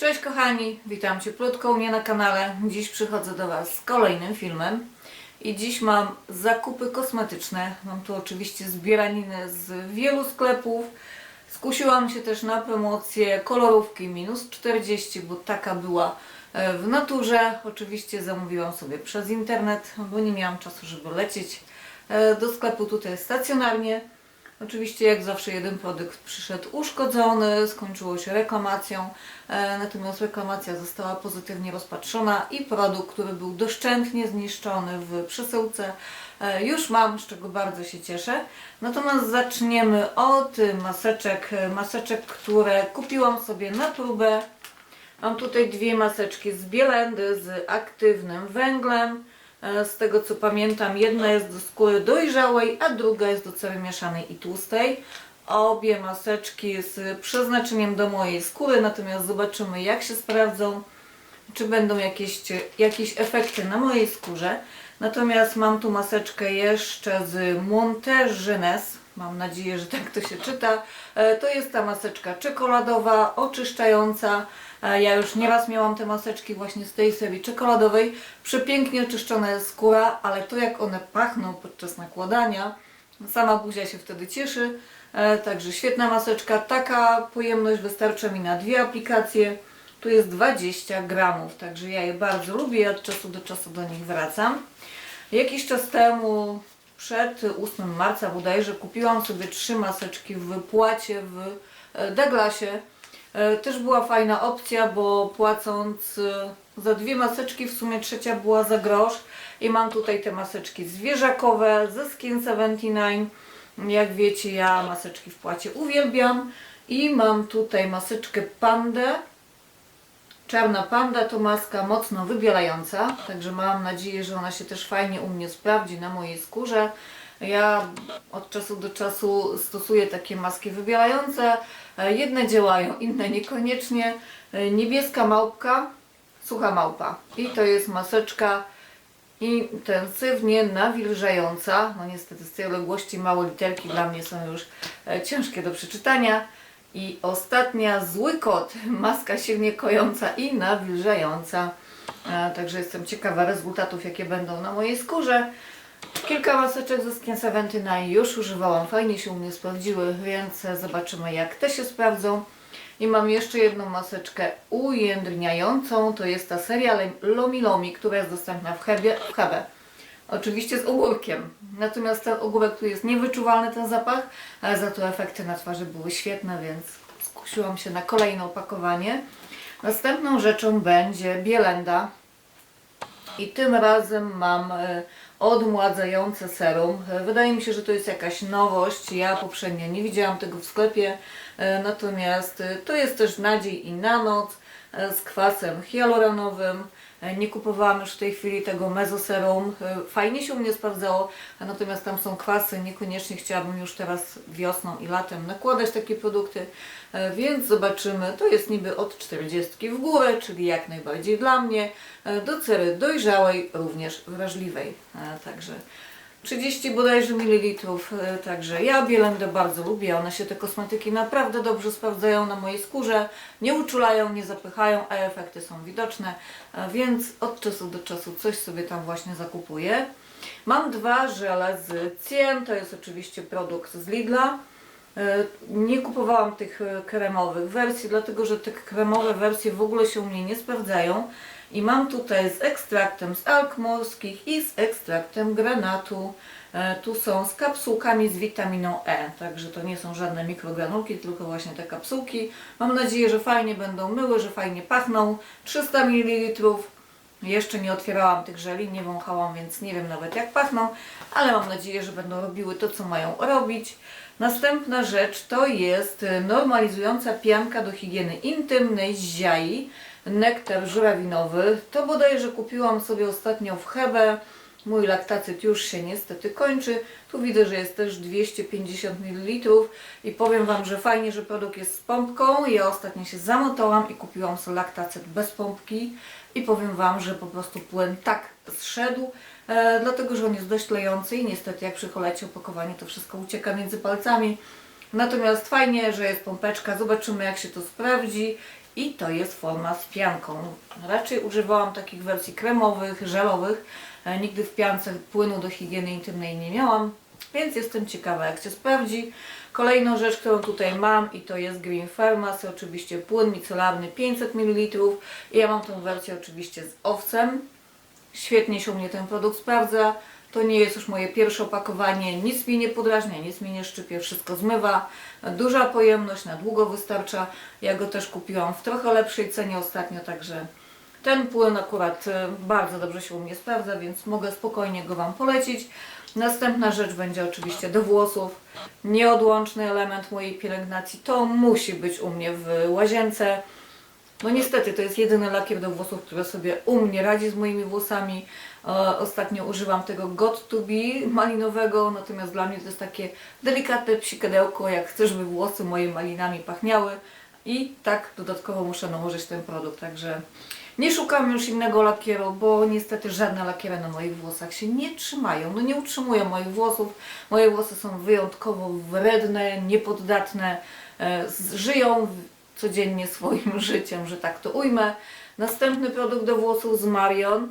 Cześć kochani, witam cieplutko u mnie na kanale. Dziś przychodzę do Was z kolejnym filmem. I dziś mam zakupy kosmetyczne. Mam tu oczywiście zbieraninę z wielu sklepów. Skusiłam się też na promocję kolorówki minus 40, bo taka była e, w naturze. Oczywiście zamówiłam sobie przez internet, bo nie miałam czasu, żeby lecieć e, do sklepu tutaj stacjonarnie. Oczywiście jak zawsze jeden produkt przyszedł uszkodzony, skończyło się reklamacją, e, natomiast reklamacja została pozytywnie rozpatrzona i produkt, który był doszczętnie zniszczony w przesyłce, e, już mam, z czego bardzo się cieszę. Natomiast zaczniemy od maseczek, e, maseczek, które kupiłam sobie na próbę. Mam tutaj dwie maseczki z Bielendy z aktywnym węglem. E, Z tego co pamiętam, jedna jest do skóry dojrzałej, a druga jest do cery mieszanej i tłustej. Obie maseczki z przeznaczeniem do mojej skóry, natomiast zobaczymy jak się sprawdzą, czy będą jakieś, jakieś efekty na mojej skórze. Natomiast mam tu maseczkę jeszcze z Montergenes. Mam nadzieję, że tak to się czyta. E, To jest ta maseczka czekoladowa, oczyszczająca. Ja już nieraz miałam te maseczki właśnie z tej serii czekoladowej. Przepięknie oczyszczona jest skóra, ale to jak one pachną podczas nakładania, sama buzia się wtedy cieszy. E, Także świetna maseczka. Taka pojemność wystarcza mi na dwie aplikacje. Tu jest 20 gramów, także ja je bardzo lubię i od czasu do czasu do nich wracam. Jakiś czas temu, przed 8 marca bodajże, kupiłam sobie trzy maseczki w wypłacie w e, Douglasie. E, Też była fajna opcja, bo płacąc e, za dwie maseczki, w sumie trzecia była za grosz. I mam tutaj te maseczki zwierzakowe ze Skin 79. Jak wiecie, ja maseczki w płacie uwielbiam. I mam tutaj maseczkę Pandę. Czarna panda to maska mocno wybielająca, także mam nadzieję, że ona się też fajnie u mnie sprawdzi na mojej skórze. Ja od czasu do czasu stosuję takie maski wybielające. E, Jedne działają, inne niekoniecznie. E, Niebieska małpka, sucha małpa. I to jest maseczka intensywnie nawilżająca. No niestety z tej odległości małe literki dla mnie są już e, ciężkie do przeczytania. I ostatnia zły kot, maska silnie kojąca i nawilżająca. Także jestem ciekawa rezultatów, jakie będą na mojej skórze. Kilka maseczek ze Skin 79 już używałam, fajnie się u mnie sprawdziły, więc zobaczymy jak te się sprawdzą. I mam jeszcze jedną maseczkę ujędrniającą, to jest ta seria Lomi Lomi, która jest dostępna w Hebie. W Hebe. Oczywiście z ogórkiem. Natomiast ten ogórek tu jest niewyczuwalny ten zapach, ale za to efekty na twarzy były świetne, więc skusiłam się na kolejne opakowanie. Następną rzeczą będzie Bielenda. I tym razem mam e, odmładzające serum. E, Wydaje mi się, że to jest jakaś nowość. Ja poprzednio nie widziałam tego w sklepie. E, Natomiast e, to jest też na dzień i na noc z kwasem hialuronowym. E, Nie kupowałam już w tej chwili tego mezoserum. E, Fajnie się u mnie sprawdzało, natomiast tam są kwasy. Niekoniecznie chciałabym już teraz wiosną i latem nakładać takie produkty, E, więc zobaczymy. To jest niby od 40 w górę, czyli jak najbardziej dla mnie. Do cery dojrzałej, również wrażliwej. Także 30 bodajże mililitrów, e, także ja Bielendę bardzo lubię, one się te kosmetyki naprawdę dobrze sprawdzają na mojej skórze, nie uczulają, nie zapychają, a efekty są widoczne, e, więc od czasu do czasu coś sobie tam właśnie zakupuję. Mam dwa żele z Cien, to jest oczywiście produkt z Lidla. E, Nie kupowałam tych e, kremowych wersji, dlatego że te kremowe wersje w ogóle się u mnie nie sprawdzają. I mam tutaj z ekstraktem z alg morskich i z ekstraktem granatu. E, Tu są z kapsułkami z witaminą E, także to nie są żadne mikrogranulki, tylko właśnie te kapsułki. Mam nadzieję, że fajnie będą myły, że fajnie pachną. 300 ml. Jeszcze nie otwierałam tych żeli, nie wąchałam, więc nie wiem nawet jak pachną, ale mam nadzieję, że będą robiły to, co mają robić. Następna rzecz to jest e, normalizująca pianka do higieny intymnej z ziai, nektar żurawinowy. To bodajże kupiłam sobie ostatnio w Hebe. Mój laktacyt już się niestety kończy. Tu widzę, że jest też 250 ml i powiem Wam, że fajnie, że produkt jest z pompką. Ja ostatnio się zamotałam i kupiłam sobie laktacyt bez pompki i powiem Wam, że po prostu płyn tak zszedł, e, dlatego że on jest dość lejący i niestety jak przy cholecie opakowanie to wszystko ucieka między palcami. Natomiast fajnie, że jest pompeczka, zobaczymy jak się to sprawdzi i to jest forma z pianką. Raczej używałam takich wersji kremowych, żelowych. E, Nigdy w piance płynu do higieny intymnej nie miałam, więc jestem ciekawa jak się sprawdzi. Kolejną rzecz, którą tutaj mam i to jest Green Pharmacy, oczywiście płyn micelarny 500 ml ja mam tą wersję oczywiście z owcem. Świetnie się u mnie ten produkt sprawdza. To nie jest już moje pierwsze opakowanie, nic mi nie podrażnia, nic mi nie szczypie, wszystko zmywa. Duża pojemność, na długo wystarcza. Ja go też kupiłam w trochę lepszej cenie ostatnio, także ten płyn akurat e, bardzo dobrze się u mnie sprawdza, więc mogę spokojnie go Wam polecić. Następna rzecz będzie oczywiście do włosów. Nieodłączny element mojej pielęgnacji to musi być u mnie w łazience. No niestety, to jest jedyny lakier do włosów, który sobie u mnie radzi z moimi włosami. E, ostatnio używam tego Got to Be malinowego, natomiast dla mnie to jest takie delikatne psikedełko, jak chcę, żeby włosy moje malinami pachniały. I tak dodatkowo muszę nałożyć ten produkt, także nie szukam już innego lakieru, bo niestety żadne lakiery na moich włosach się nie trzymają. No nie utrzymują moich włosów. Moje włosy są wyjątkowo wredne, niepoddatne, e, żyją codziennie swoim życiem, że tak to ujmę. Następny produkt do włosów z Marion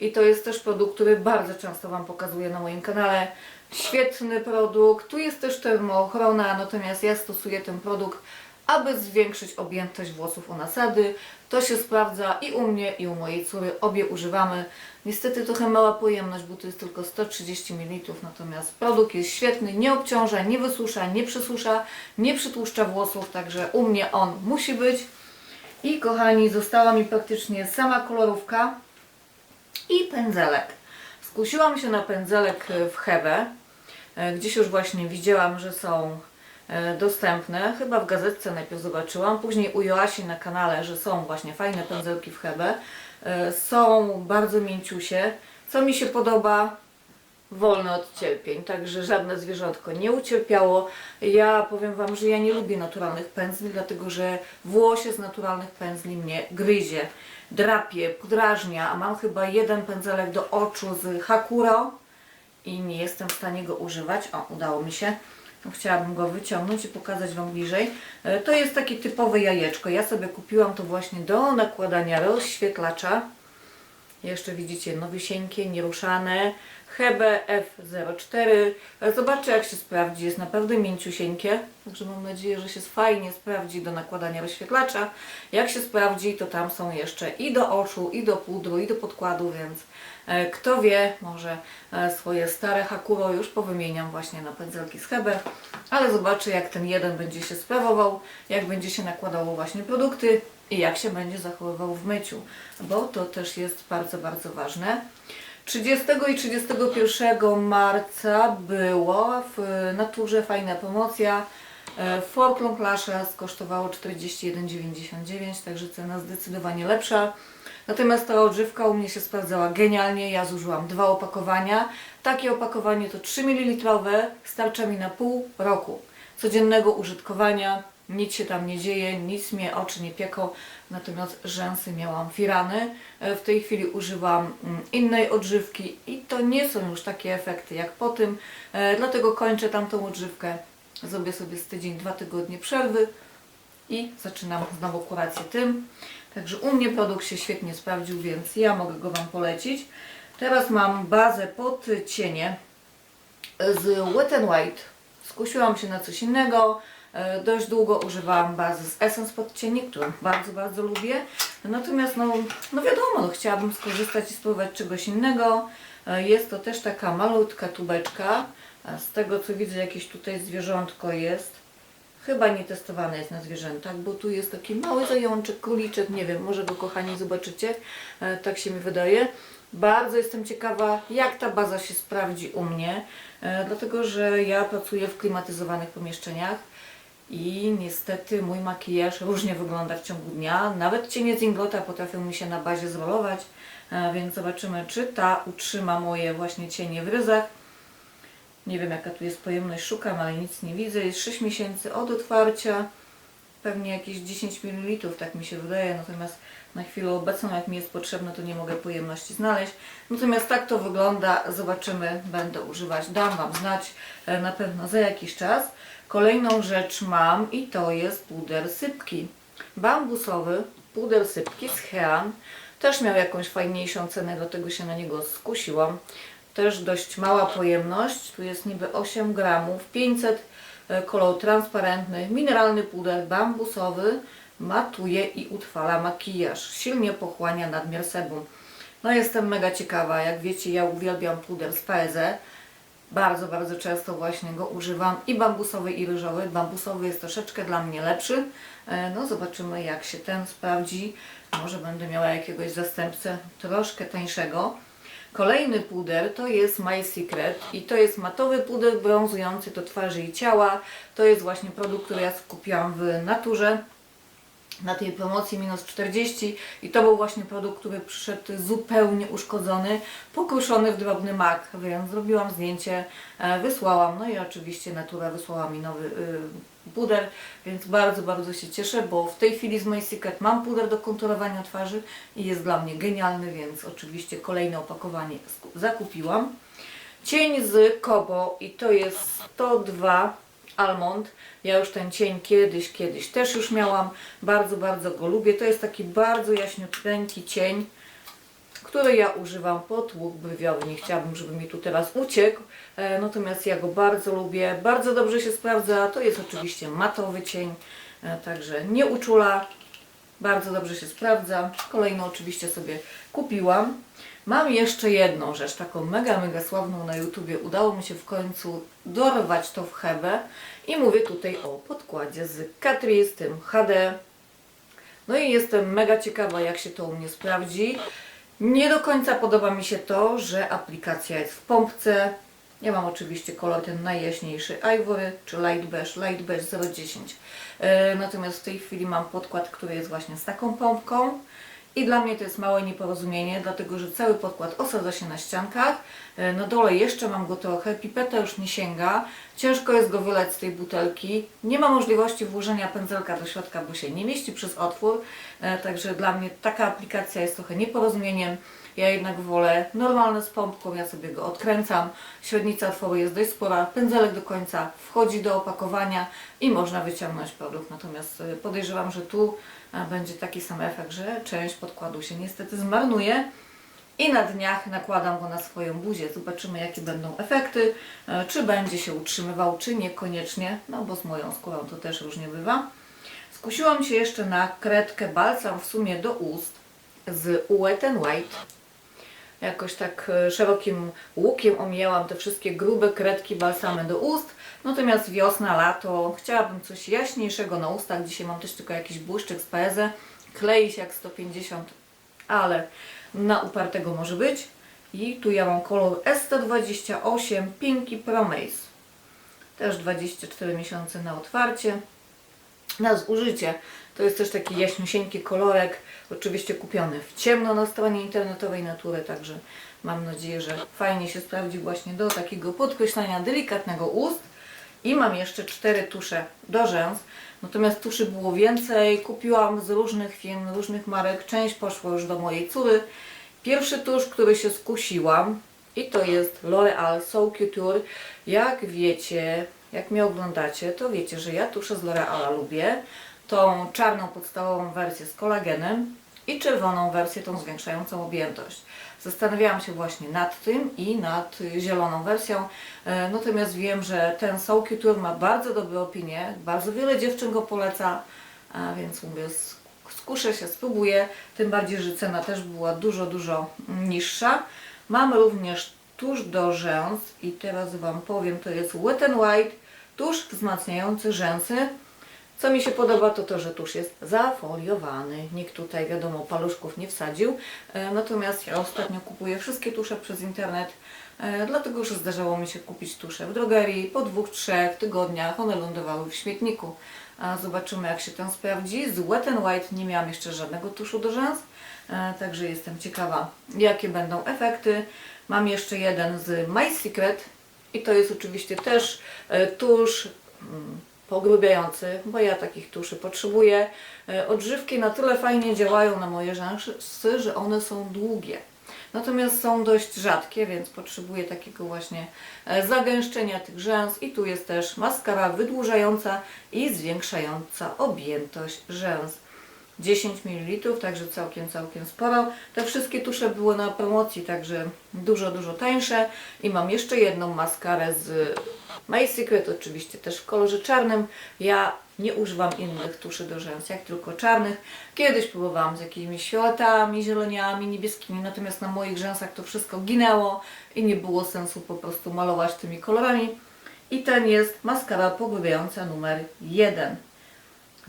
i to jest też produkt, który bardzo często Wam pokazuję na moim kanale. Świetny produkt. Tu jest też termoochrona, natomiast ja stosuję ten produkt, aby zwiększyć objętość włosów u nasady. To się sprawdza i u mnie, i u mojej córy. Obie używamy. Niestety trochę mała pojemność, bo to jest tylko 130 ml, natomiast produkt jest świetny, nie obciąża, nie wysusza, nie przysusza, nie przytłuszcza włosów, także u mnie on musi być. I kochani, została mi praktycznie sama kolorówka i pędzelek. Skusiłam się na pędzelek w Hebe. Gdzieś już właśnie widziałam, że są dostępne. Chyba w gazetce najpierw zobaczyłam. Później u Joasi na kanale, że są właśnie fajne pędzelki w Hebe. E, Są bardzo mięciusie. Co mi się podoba, wolne od cierpień, także żadne zwierzątko nie ucierpiało. Ja powiem Wam, że ja nie lubię naturalnych pędzli, dlatego że włosie z naturalnych pędzli mnie gryzie, drapie, podrażnia, a mam chyba jeden pędzelek do oczu z Hakuro i nie jestem w stanie go używać. O, udało mi się. No, Chciałabym go wyciągnąć i pokazać Wam bliżej. E, To jest takie typowe jajeczko. Ja sobie kupiłam to właśnie do nakładania rozświetlacza. Jeszcze widzicie nowisieńkie, nieruszane. Hebe F04. Zobaczcie jak się sprawdzi. Jest naprawdę mięciusieńkie. Także mam nadzieję, że się fajnie sprawdzi do nakładania rozświetlacza. Jak się sprawdzi, to tam są jeszcze i do oczu, i do pudru, i do podkładu, więc e, kto wie, może e, swoje stare Hakuro już powymieniam właśnie na pędzelki z Hebe. Ale zobaczę jak ten jeden będzie się sprawował, jak będzie się nakładało właśnie produkty i jak się będzie zachowywał w myciu, bo to też jest bardzo, bardzo ważne. 30 i 31 marca było w naturze fajna promocja. E, Forklong Lashes kosztowało 41,99, także cena zdecydowanie lepsza. Natomiast ta odżywka u mnie się sprawdzała genialnie. Ja zużyłam dwa opakowania. Takie opakowanie to 3 ml, starcza mi na pół roku codziennego użytkowania. Nic się tam nie dzieje, nic mnie oczy nie pieką, natomiast rzęsy miałam firany. E, W tej chwili używam mm, innej odżywki i to nie są już takie efekty jak po tym, e, dlatego kończę tamtą odżywkę. Zrobię sobie z tydzień, dwa tygodnie przerwy i zaczynam znowu kurację tym. Także u mnie produkt się świetnie sprawdził, więc ja mogę go Wam polecić. Teraz mam bazę pod cienie z Wet n White. Skusiłam się na coś innego. E, Dość długo używałam bazy z Essence pod cienie, którą bardzo, bardzo lubię. Natomiast no, no wiadomo, no, chciałabym skorzystać i spróbować czegoś innego. E, Jest to też taka malutka tubeczka. A Z tego co widzę jakieś tutaj zwierzątko jest. Chyba nie testowane jest na zwierzętach, bo tu jest taki mały zajączek, króliczek, nie wiem, może go kochani zobaczycie, e, tak się mi wydaje. Bardzo jestem ciekawa, jak ta baza się sprawdzi u mnie, e, dlatego że ja pracuję w klimatyzowanych pomieszczeniach i niestety mój makijaż różnie wygląda w ciągu dnia. Nawet cienie z Inglota potrafią mi się na bazie zrolować, e, więc zobaczymy, czy ta utrzyma moje właśnie cienie w ryzach. Nie wiem jaka tu jest pojemność, szukam, ale nic nie widzę. Jest 6 miesięcy od otwarcia. Pewnie jakieś 10 ml, tak mi się wydaje, natomiast na chwilę obecną, jak mi jest potrzebne, to nie mogę pojemności znaleźć. Natomiast tak to wygląda, zobaczymy, będę używać, dam Wam znać e, na pewno za jakiś czas. Kolejną rzecz mam i to jest puder sypki. Bambusowy, puder sypki z Hean. Też miał jakąś fajniejszą cenę, dlatego się na niego skusiłam. Też dość mała pojemność, tu jest niby 8 gramów, 500 e, kolor transparentny, mineralny puder bambusowy, matuje i utrwala makijaż, silnie pochłania nadmiar sebum. No jestem mega ciekawa, jak wiecie ja uwielbiam puder z Paese, bardzo, bardzo często właśnie go używam i bambusowy i ryżowy. Bambusowy jest troszeczkę dla mnie lepszy. E, No zobaczymy jak się ten sprawdzi. Może będę miała jakiegoś zastępcę troszkę tańszego. Kolejny puder to jest My Secret i to jest matowy puder brązujący do twarzy i ciała. To jest właśnie produkt, który ja kupiłam w naturze na tej promocji minus 40 i to był właśnie produkt, który przyszedł zupełnie uszkodzony, pokruszony w drobny mak, więc zrobiłam zdjęcie, e, wysłałam, no i oczywiście Natura wysłała mi nowy y, puder, więc bardzo, bardzo się cieszę, bo w tej chwili z My Secret mam puder do konturowania twarzy i jest dla mnie genialny, więc oczywiście kolejne opakowanie zakupiłam. Cień z Kobo i to jest 102 Almond. Ja już ten cień kiedyś, kiedyś też już miałam. Bardzo, bardzo go lubię. To jest taki bardzo jaśniuteńki cień, który ja używam pod łuk brwiowy. Nie chciałabym, żeby mi tu teraz uciekł. E, natomiast ja go bardzo lubię. Bardzo dobrze się sprawdza. To jest oczywiście matowy cień, e, także nie uczula. Bardzo dobrze się sprawdza. Kolejną oczywiście sobie kupiłam. Mam jeszcze jedną rzecz, taką mega, mega sławną na YouTubie. Udało mi się w końcu dorwać to w Hebe. I mówię tutaj o podkładzie z Catrice, z tym HD. No i jestem mega ciekawa, jak się to u mnie sprawdzi. Nie do końca podoba mi się to, że aplikacja jest w pompce. Ja mam oczywiście kolor ten najjaśniejszy Ivory, czy Light Beige, Light Beige 010. E, Natomiast w tej chwili mam podkład, który jest właśnie z taką pompką. I dla mnie to jest małe nieporozumienie, dlatego że cały podkład osadza się na ściankach. E, Na dole jeszcze mam go trochę, pipeta już nie sięga. Ciężko jest go wylać z tej butelki. Nie ma możliwości włożenia pędzelka do środka, bo się nie mieści przez otwór. E, Także dla mnie taka aplikacja jest trochę nieporozumieniem. Ja jednak wolę normalne z pompką, ja sobie go odkręcam. Średnica otworu jest dość spora, pędzelek do końca wchodzi do opakowania i można wyciągnąć produkt. Natomiast e, podejrzewam, że tu e, będzie taki sam efekt, że część podkładu się niestety zmarnuje. I na dniach nakładam go na swoją buzię. Zobaczymy, jakie będą efekty, e, czy będzie się utrzymywał, czy niekoniecznie, no bo z moją skórą to też różnie bywa. Skusiłam się jeszcze na kredkę balsam w sumie do ust z Wet n White. Jakoś tak e, szerokim łukiem omijałam te wszystkie grube kredki balsamy do ust. Natomiast wiosna, lato, chciałabym coś jaśniejszego na ustach. Dzisiaj mam też tylko jakiś błyszczyk z PZ. Klei się jak 150, ale na upartego może być. I tu ja mam kolor S128 Pinky Promise. Też 24 miesiące na otwarcie. Na zużycie to jest też taki jaśniusieńki kolorek, oczywiście kupiony w ciemno na stronie internetowej Natury, także mam nadzieję, że fajnie się sprawdzi właśnie do takiego podkreślania delikatnego ust. I mam jeszcze cztery tusze do rzęs. Natomiast tuszy było więcej. Kupiłam z różnych firm, różnych marek. Część poszła już do mojej córy. Pierwszy tusz, który się skusiłam i to jest L'Oreal So Couture. Jak wiecie, jak mnie oglądacie, to wiecie, że ja tuszę z L'Oreala lubię. Tą czarną podstawową wersję z kolagenem i czerwoną wersję, tą zwiększającą objętość. Zastanawiałam się właśnie nad tym i nad zieloną wersją. E, Natomiast wiem, że ten So Couture ma bardzo dobre opinie, bardzo wiele dziewczyn go poleca, a więc mówię, sk- skuszę się, spróbuję, tym bardziej, że cena też była dużo, dużo niższa. Mam również tusz do rzęs i teraz Wam powiem, to jest Wet n White, tusz wzmacniający rzęsy. Co mi się podoba, to to, że tusz jest zafoliowany. Nikt tutaj, wiadomo, paluszków nie wsadził. E, Natomiast ja ostatnio kupuję wszystkie tusze przez internet, e, dlatego że zdarzało mi się kupić tusze w drogerii. Po dwóch, trzech tygodniach one lądowały w śmietniku. Zobaczymy, jak się ten sprawdzi. Z Wet n White nie miałam jeszcze żadnego tuszu do rzęs, e, także jestem ciekawa, jakie będą efekty. Mam jeszcze jeden z My Secret i to jest oczywiście też tusz mm, pogrubiający, bo ja takich tuszy potrzebuję. E, Odżywki na tyle fajnie działają na moje rzęsy, że one są długie. Natomiast są dość rzadkie, więc potrzebuję takiego właśnie e, zagęszczenia tych rzęs. I tu jest też maskara wydłużająca i zwiększająca objętość rzęs. 10 ml, także całkiem, całkiem sporo. Te wszystkie tusze były na promocji, także dużo, dużo tańsze. I mam jeszcze jedną maskarę z My Secret, oczywiście też w kolorze czarnym. Ja nie używam innych tuszy do rzęs, jak tylko czarnych. Kiedyś próbowałam z jakimiś fioletami, zieloniami, niebieskimi, natomiast na moich rzęsach to wszystko ginęło i nie było sensu po prostu malować tymi kolorami. I ten jest maskara pogłębiająca numer 1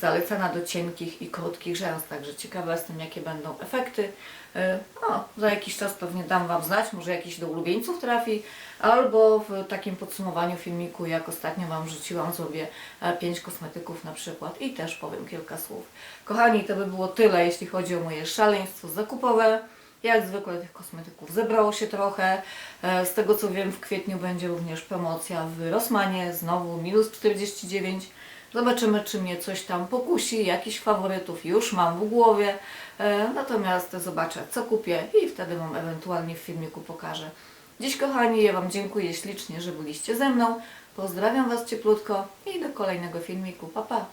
zalecana do cienkich i krótkich rzęs, także ciekawa jestem jakie będą efekty. E, O, za jakiś czas pewnie dam Wam znać, może jakiś do ulubieńców trafi, albo w takim podsumowaniu filmiku, jak ostatnio Wam rzuciłam, zrobię 5 kosmetyków na przykład i też powiem kilka słów. Kochani, to by było tyle, jeśli chodzi o moje szaleństwo zakupowe. Jak zwykle tych kosmetyków zebrało się trochę. E, Z tego co wiem, w kwietniu będzie również promocja w Rossmanie, znowu minus 49. Zobaczymy, czy mnie coś tam pokusi, jakichś faworytów już mam w głowie. E, Natomiast zobaczę, co kupię i wtedy Wam ewentualnie w filmiku pokażę. Dziś, kochani, ja Wam dziękuję ślicznie, że byliście ze mną. Pozdrawiam Was cieplutko i do kolejnego filmiku. Pa, pa!